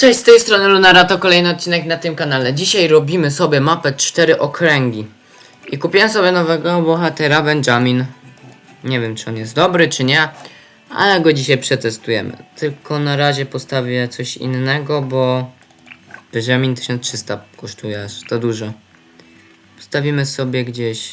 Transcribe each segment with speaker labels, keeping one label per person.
Speaker 1: Cześć, z tej strony Lunara, to kolejny odcinek na tym kanale. Dzisiaj robimy sobie mapę 4 okręgi. I kupiłem sobie nowego bohatera, Benjamin. Nie wiem, czy on jest dobry, czy nie, ale go dzisiaj przetestujemy. Tylko na razie postawię coś innego, bo Benjamin 1300 kosztuje aż, to dużo. Postawimy sobie gdzieś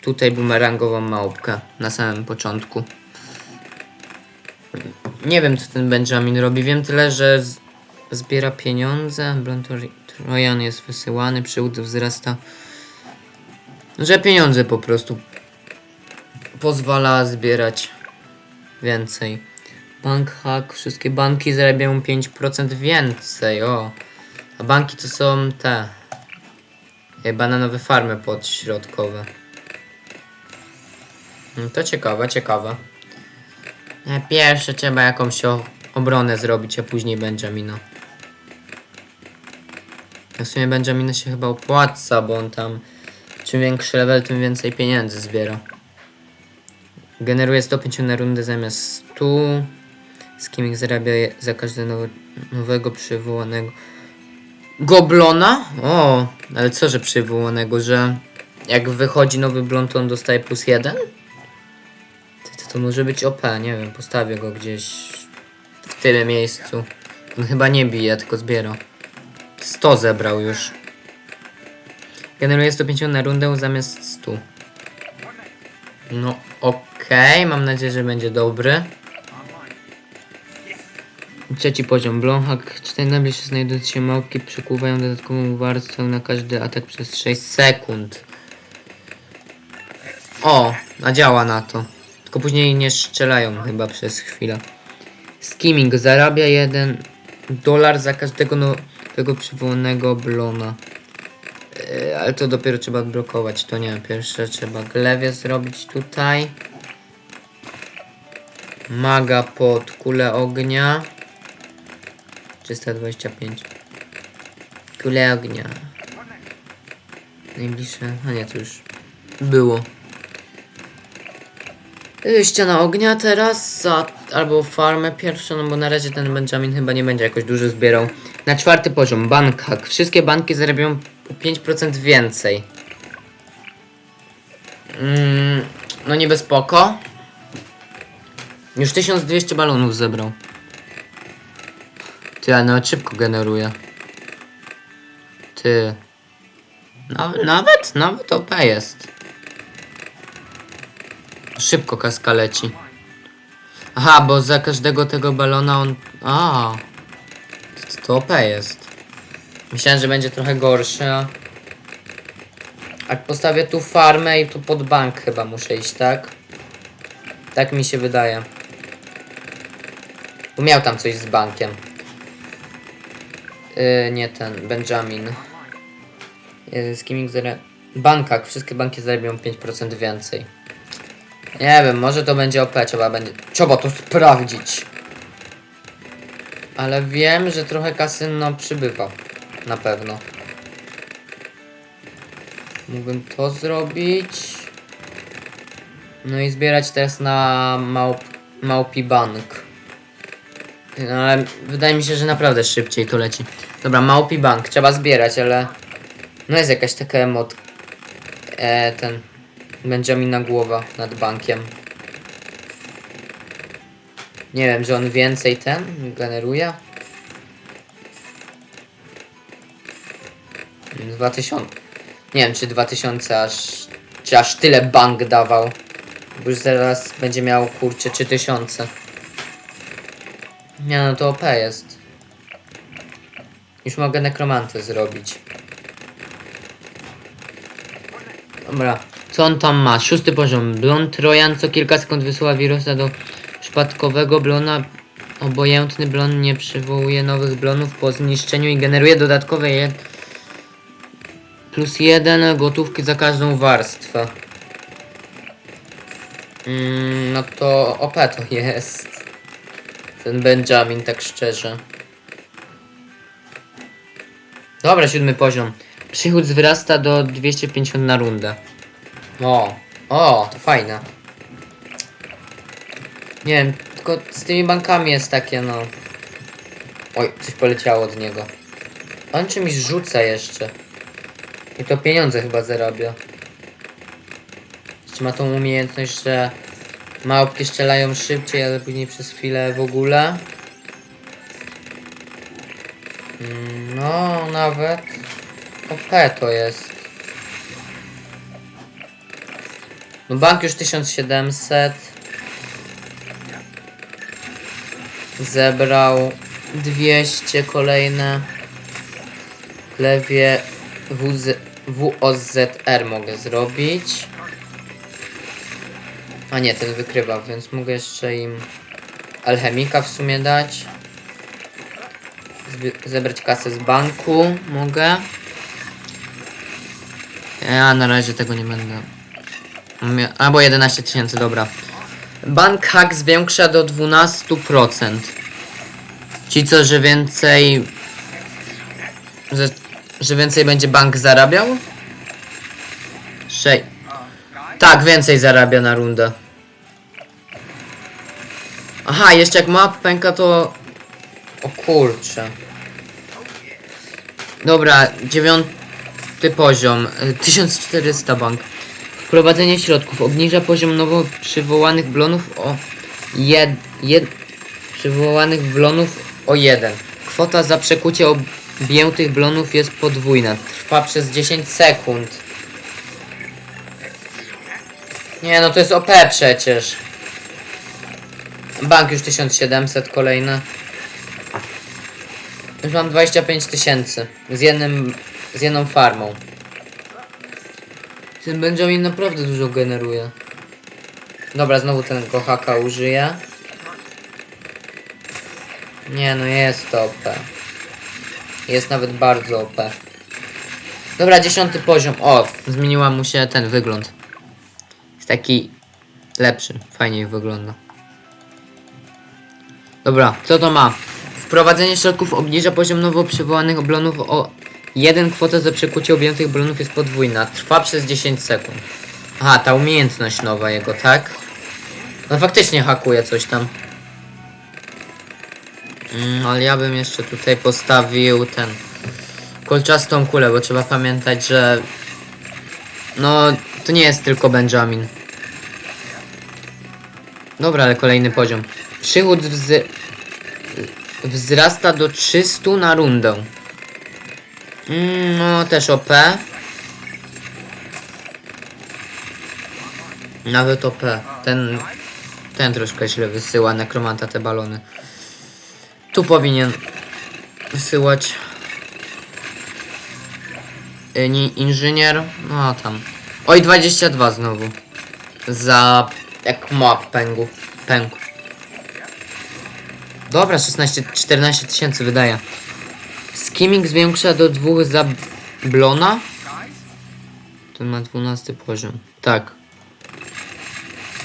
Speaker 1: tutaj bumerangową małpkę na samym początku. Nie wiem, co ten Benjamin robi. Wiem tyle, że z, zbiera pieniądze. Trojan jest wysyłany, przyłód wzrasta. Że pieniądze po prostu pozwala zbierać więcej. Bank hack, wszystkie banki zarabiają 5% więcej, o. A banki to są te e, bananowe farmy podśrodkowe. No To ciekawe, ciekawe. E, Pierwsze trzeba jakąś obronę zrobić, a później Benjamina. W sumie Benjamina się chyba opłaca, bo on tam czym większy level, tym więcej pieniędzy zbiera. Generuje 105 na rundę zamiast 100. Z kim ich zarabia za każde nowe, nowego przywołanego. Goblona? O, ale co, że przywołanego, że jak wychodzi nowy blond, to on dostaje plus jeden? To, to może być OP, nie wiem, postawię go gdzieś w tyle miejscu. On chyba nie bije, tylko zbiera. 100 zebrał już. Generuje 150 na rundę zamiast 100. No okej, mam nadzieję, że będzie dobry. Trzeci poziom. Blonhak. Cztery najbliższe znajdujące się małpki przykuwają dodatkową warstwę na każdy atak przez 6 sekund. O, a działa na to. Tylko później nie strzelają chyba przez chwilę. Skimming zarabia 1 dolar za każdego nowego przywołanego blona. Yy, ale to dopiero trzeba odblokować, to nie. Pierwsze trzeba glewie zrobić tutaj. Maga pod kulę ognia. 325. Kule ognia. Najbliższe. A nie, to już było. Yy, Ściana ognia teraz, albo farmę pierwszą, no bo na razie ten Benjamin chyba nie będzie jakoś dużo zbierał. Na czwarty poziom, bank hack. Wszystkie banki zarabiają o 5% więcej. Mm, no niby spoko. Już 1200 balonów zebrał. Ty, ale nawet szybko generuje. Ty. Nawet, nawet, nawet OP jest. Szybko kaska leci. Aha, bo za każdego tego balona on... A, to, OP jest. Myślałem, że będzie trochę gorszy, a... Postawię tu farmę i tu pod bank chyba muszę iść, tak? Tak mi się wydaje. Bo tam coś z bankiem. Yy, nie ten, Benjamin. Yy, z kim zara... Bankak, wszystkie banki zarabiają 5% więcej. Nie wiem, może to będzie OP, trzeba będzie... Trzeba to sprawdzić. Ale wiem, że trochę kasyno przybywa. Na pewno. Mógłbym to zrobić. No i zbierać teraz na małp, małpi bank. No ale wydaje mi się, że naprawdę szybciej to leci. Dobra, małpi bank, trzeba zbierać, ale... No jest jakaś taka emot... E, ten... Benjamina głowa nad bankiem. Nie wiem, że on więcej ten generuje. 2000. Nie wiem, czy 2000 aż. Czy aż tyle bank dawał. Bo już zaraz będzie miał kurczę 3000. Nie no, to OP jest. Już mogę nekromantę zrobić. Dobra, co on tam ma? Szósty poziom. Blon Trojan co kilka sekund wysyła wirusa do przypadkowego blona. Obojętny blon nie przywołuje nowych blonów po zniszczeniu i generuje dodatkowe je... plus jeden gotówki za każdą warstwę. Mm, no to OP to jest. Ten Benjamin, tak szczerze. Dobra, siódmy poziom. Przychód wzrasta do 250 na rundę. O, o, to fajne. Nie wiem, tylko z tymi bankami jest takie, no. Oj, coś poleciało od niego. On czymś rzuca jeszcze. I to pieniądze chyba zarabia. Jeszcze ma tą umiejętność, że małpki strzelają szybciej, ale później przez chwilę w ogóle. Mm, No, nawet OP to jest. No bank już 1700. Zebrał 200 kolejne. Lewie WZ, WOZR mogę zrobić. A nie, ten wykrywa, więc mogę jeszcze im alchemika w sumie dać. Zebrać kasę z banku mogę. Ja na razie tego nie będę. Albo 11 tysięcy, dobra. Bank hack zwiększa do 12%. Ci co, że więcej... Że, że więcej będzie bank zarabiał? Szej. Tak, więcej zarabia na rundę. Aha, jeszcze jak map pęka to... O kurczę. Dobra, dziewiąty poziom. y, 1400 bank. Wprowadzenie środków obniża poziom nowo przywołanych blonów o jed, jed, przywołanych blonów o 1. Kwota za przekucie objętych blonów jest podwójna. Trwa przez 10 sekund. Nie no to jest OP przecież. Bank już 1700 kolejny. Już mam 25 tysięcy z z jedną farmą. Ten Benjamin naprawdę dużo generuje. Dobra, znowu ten haka użyję. Nie no, jest to OP. Jest nawet bardzo OP. Dobra, dziesiąty poziom. O, zmieniła mu się ten wygląd. Jest taki lepszy, fajniej wygląda. Dobra, co to ma? Wprowadzenie środków obniża poziom nowo przywołanych oblonów o 1 kwota za przekucie objętych oblonów jest podwójna. Trwa przez 10 sekund. Aha, ta umiejętność nowa jego, tak? No faktycznie hakuje coś tam. Mm, ale ja bym jeszcze tutaj postawił ten kolczastą kulę, bo trzeba pamiętać, że no to nie jest tylko Benjamin. Dobra, ale kolejny poziom. Przychód wz... wzrasta do 300 na rundę. Mm, no też OP. Nawet OP. Ten, ten troszkę źle wysyła nekromanta te balony. Tu powinien wysyłać y, ni- inżynier. No tam. Oj, 22 znowu. Za jak map pęgu. Pęku. Dobra, 16, 14 tysięcy wydaje. Skimming zwiększa do dwóch za blona. Ten ma 12 poziom. Tak.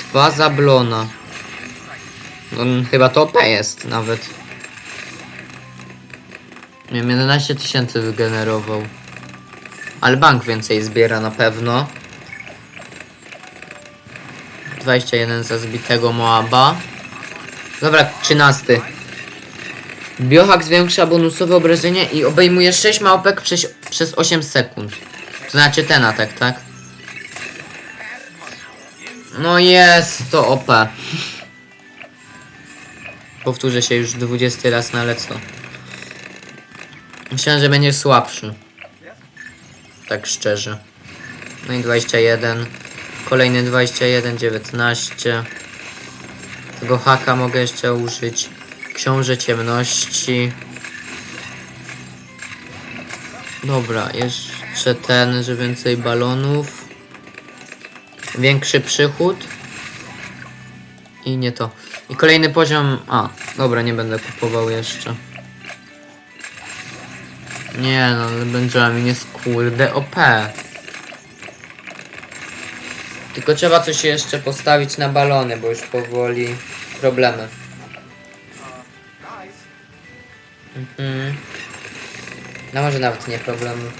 Speaker 1: Dwa za blona. No, chyba to OP jest nawet. Wiem, 11 tysięcy wygenerował. Ale bank więcej zbiera na pewno. 21 za zbitego Moaba. Dobra, 13. Biohack zwiększa bonusowe obrażenia i obejmuje 6 małpek przez, przez 8 sekund. To znaczy ten atak, tak? No jest to OP. Powtórzę się już 20 raz na lecą. Myślałem, że będzie słabszy. Tak szczerze. No i 21. Kolejny 21, 19. Tego haka mogę jeszcze użyć. Książę ciemności. Dobra, jeszcze ten, że więcej balonów. Większy przychód. I nie to. I kolejny poziom. A, dobra, nie będę kupował jeszcze. Nie no, Benjamin jest kurde OP. Tylko trzeba coś jeszcze postawić na balony, bo już powoli problemy. Mhm. No może nawet nie problemy.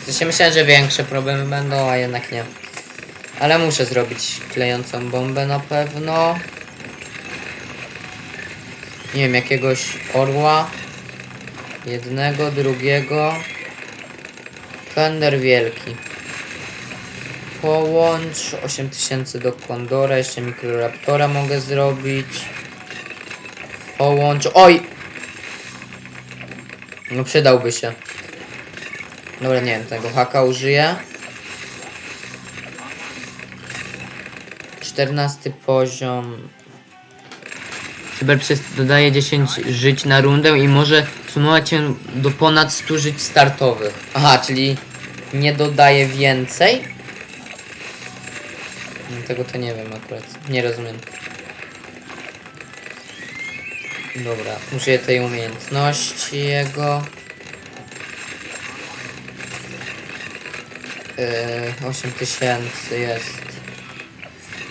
Speaker 1: W sensie myślałem, że większe problemy będą, a jednak nie. Ale muszę zrobić klejącą bombę na pewno. nie wiem, jakiegoś orła. Jednego, drugiego. Fender wielki. Połącz 8000 do Kondora, jeszcze Mikroraptora mogę zrobić. Połącz. Oj! No przydałby się. Dobra, nie wiem, tego haka użyję. 14 poziom. Cyberprzes dodaje 10 żyć na rundę i może sumować się do ponad 100 żyć startowych. Aha, czyli nie dodaje więcej? No, Tego to nie wiem akurat. Nie rozumiem. Dobra, użyję tej umiejętności jego. Yy, 8000 jest.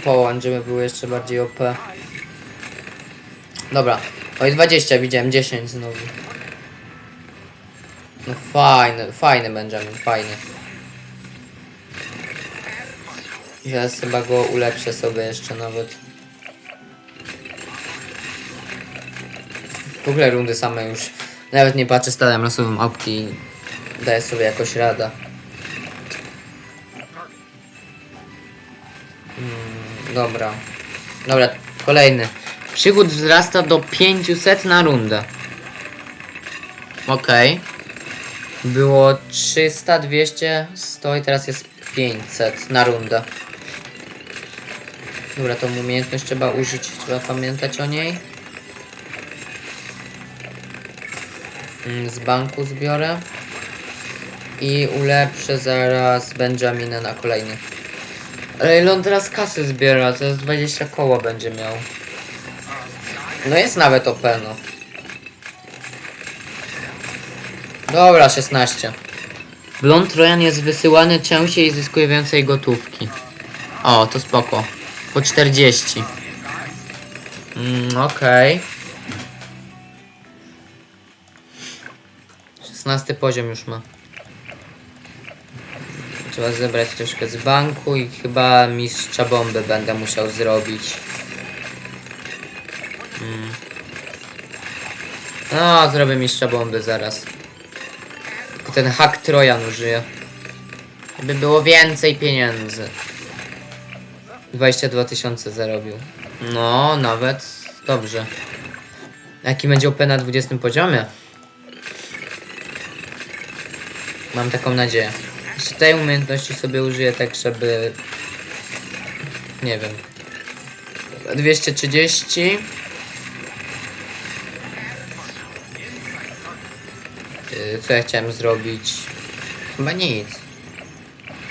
Speaker 1: Połącz, żeby był jeszcze bardziej OP. Dobra. Oj, 20 widziałem, 10 znowu. No fajny, fajny Benjamin, fajny. Zaraz chyba go ulepszę sobie jeszcze nawet. W ogóle rundy same już. Nawet nie patrzę, stawiam losową apki i daję sobie jakoś rada. Mm, dobra. Dobra, kolejny. Przygód wzrasta do 500 na rundę. Okej. Było 300, 200, 100 i teraz jest 500 na rundę. Dobra, tą umiejętność trzeba użyć, trzeba pamiętać o niej. Z banku zbiorę. I ulepszę zaraz Benjamina na kolejny. Ale teraz kasy zbiera? To jest 20 koła będzie miał. No jest nawet OP, no. Dobra, 16. Blond Trojan jest wysyłany częściej i zyskuje więcej gotówki. O, to spoko. Po 40. Mm, okej. 16 poziom już ma. Trzeba zebrać troszkę z banku i chyba mistrza bomby będę musiał zrobić. Mm. No, zrobię mistrza bomby zaraz. Tylko ten hak Trojan użyję. Żeby było więcej pieniędzy. 22 tysiące zarobił. No, nawet dobrze. Jaki będzie OP na 20 poziomie? Mam taką nadzieję. Jeszcze tej umiejętności sobie użyję tak, żeby... Nie wiem. 230. Yy, Co ja chciałem zrobić? Chyba nic.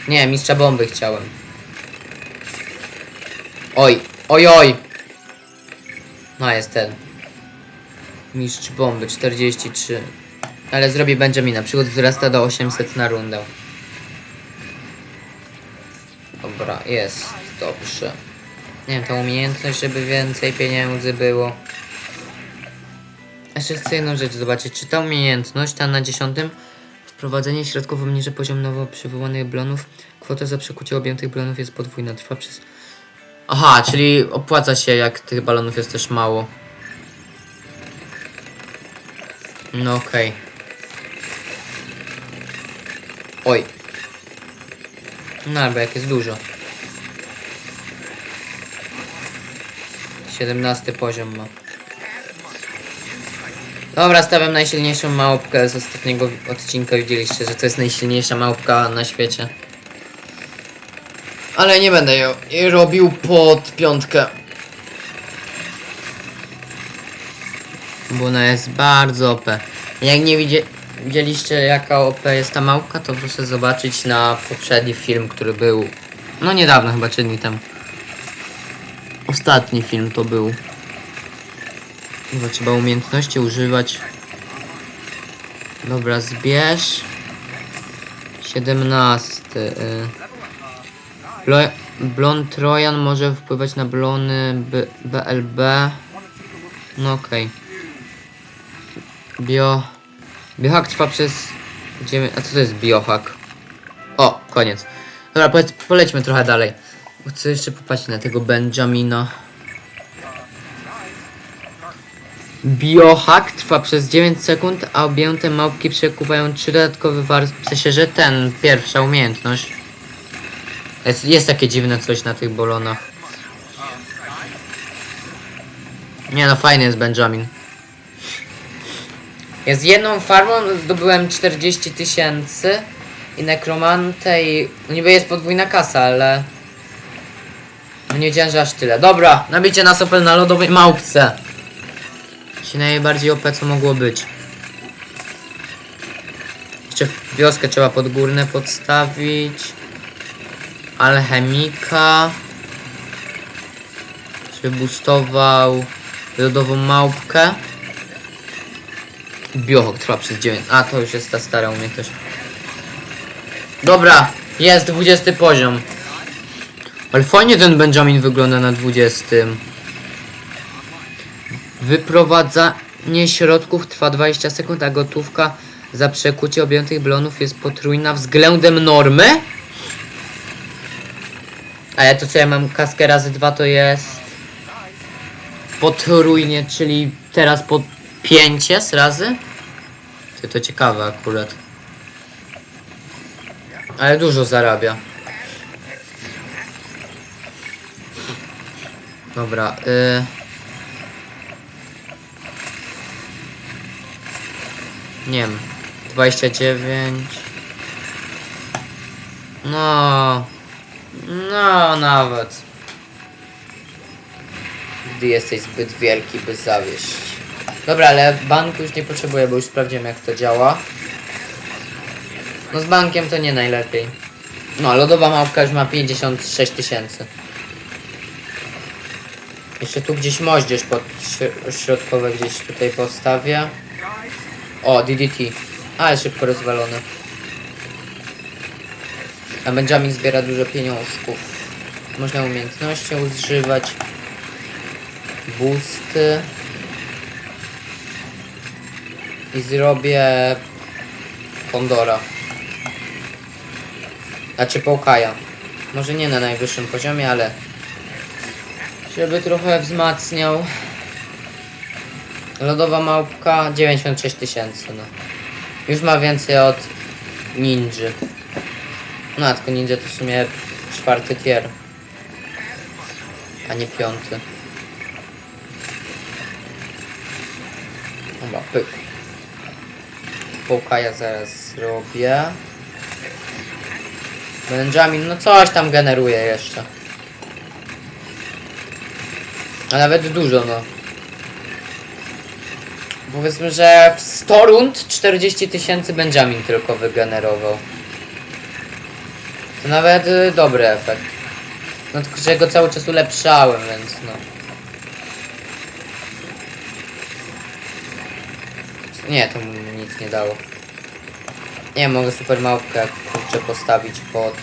Speaker 1: Nie, mistrza bomby chciałem. Oj, oj, oj! No, jest ten. Mistrz bomby 43. Ale zrobię Benjamina. Przygód wzrasta do 800 na rundę. Dobra, jest. Dobrze. Nie wiem, ta umiejętność, żeby więcej pieniędzy było. Jeszcze chcę jedną rzecz zobaczyć. Czy ta umiejętność, ta na dziesiątym, wprowadzenie środków obniży poziom nowo przywołanych blonów. Kwota za przekucie objętych blonów jest podwójna. Trwa przez... Aha, czyli opłaca się, jak tych balonów jest też mało. No okej. Oj. No albo jak jest dużo. 17 poziom ma. Dobra, stawiam najsilniejszą małpkę z ostatniego odcinka. Widzieliście, że to jest najsilniejsza małpka na świecie. Ale nie będę ją robił pod piątkę. Bo ona jest bardzo OP. Jak nie widzie, widzieliście jaka OP jest ta małpka, to proszę zobaczyć na poprzedni film, który był no niedawno, chyba 3 dni temu. Ostatni film to był. Chyba trzeba umiejętności używać. Dobra, zbierz. 17. Y. Blo- Blon Trojan może wpływać na blony B BLB. No okej. Bio... Biohack trwa przez... 9... A co to jest biohack? O, koniec. Dobra, po polećmy trochę dalej. Chcę jeszcze popatrzeć na tego Benjamina. Biohack trwa przez 9 sekund, a objęte małpki przekuwają trzy dodatkowe warstwy. W sensie, że ten, pierwsza umiejętność. Jest, jest takie dziwne coś na tych bolonach. Nie no, fajny jest Benjamin. Jest jedną farmą, zdobyłem 40 tysięcy i nekromantę i niby jest podwójna kasa, ale nie wiedziałem, aż tyle. Dobra, nabicie na sopel na lodowej małpce. Się najbardziej OP co mogło być. Jeszcze wioskę trzeba podgórne podstawić. Alchemika. Żeby boostował lodową małpkę. Biohok trwa przez 9. A to już jest ta stara umiejętność. Dobra, jest 20 poziom. Ale fajnie ten Benjamin wygląda na 20. Wyprowadzanie środków trwa 20 sekund, a gotówka za przekucie objętych blonów jest potrójna względem normy. A ja to co ja mam kaskę razy dwa to jest potrójnie, czyli teraz po 5 jest razy. Ty to ciekawe akurat. Ale dużo zarabia. Dobra, y... Nie wiem, 29. No, no nawet. Gdy jesteś zbyt wielki, by zawieść. Dobra, ale banku już nie potrzebuję, bo już sprawdziłem jak to działa. No z bankiem to nie najlepiej. No, lodowa małpka już ma 56 tysięcy. Jeszcze tu gdzieś moździerz pod śr- środkowe gdzieś tutaj postawię. O, DDT. Ale szybko rozwalony. A Benjamin zbiera dużo pieniążków. Można umiejętności używać. Boosty. I zrobię Kondora. Znaczy Połkaja. Może nie na najwyższym poziomie, ale żeby trochę wzmacniał. Lodowa małpka 96 tysięcy, no. Już ma więcej od ninży. No, tylko ninja to w sumie czwarty tier. A nie piąty. Dobra, pyk. Połkaja zaraz zrobię. Benjamin, no coś tam generuje jeszcze. A nawet dużo, no. Powiedzmy, że w 100 rund 40 tysięcy Benjamin tylko wygenerował. To nawet y, dobry efekt. No tylko, że go cały czas ulepszałem, więc no. Nie, to nie dało. Nie, mogę super małpkę kurczę postawić pod...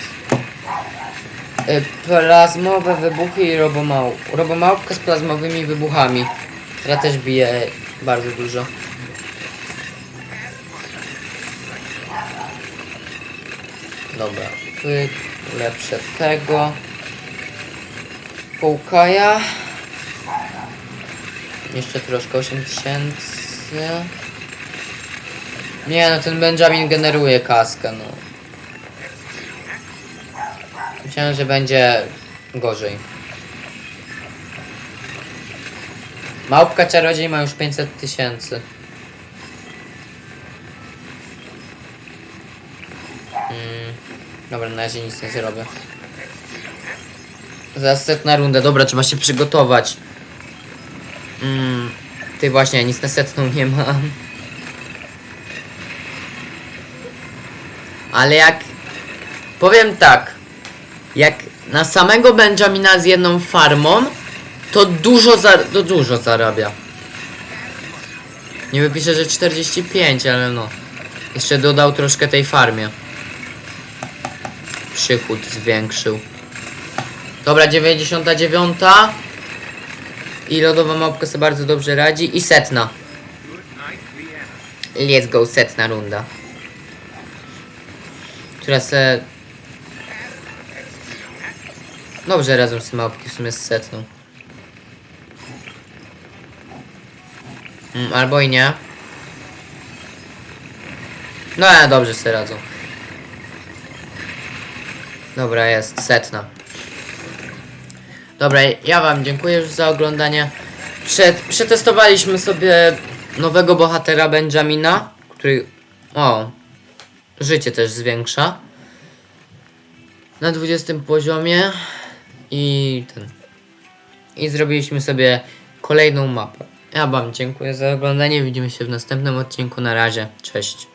Speaker 1: Y, Plazmowe wybuchy i robomał... robomałpkę z plazmowymi wybuchami. Która też bije bardzo dużo. Dobra, pyk, lepsze tego. Połkaja. Jeszcze troszkę 8000. Nie no, ten Benjamin generuje kaskę, no. Myślałem, że będzie gorzej. Małpka czarodziej ma już 500 tysięcy. Mm, dobra, na razie nic nie zrobię. Zaraz setna runda, dobra, trzeba się przygotować. Mm, ty właśnie, nic na setną nie mam. Ale jak... Powiem tak. Jak na samego Benjamina z jedną farmą, to dużo, za, to dużo zarabia. Nie wypiszę, że 45, ale no. Jeszcze dodał troszkę tej farmie. Przychód zwiększył. Dobra, 99. I lodowa małpka sobie bardzo dobrze radzi. I setna. Let's go, setna runda. Która se... Dobrze razem z małpki w sumie setną. Mm, albo i nie. No ale dobrze sobie radzą. Dobra, jest setna. Dobra, ja wam dziękuję już za oglądanie. Przed, przetestowaliśmy sobie nowego bohatera Benjamina, który o życie też zwiększa. Na 20 poziomie i ten. I zrobiliśmy sobie kolejną mapę. Ja wam dziękuję za oglądanie. Widzimy się w następnym odcinku. Na razie. Cześć.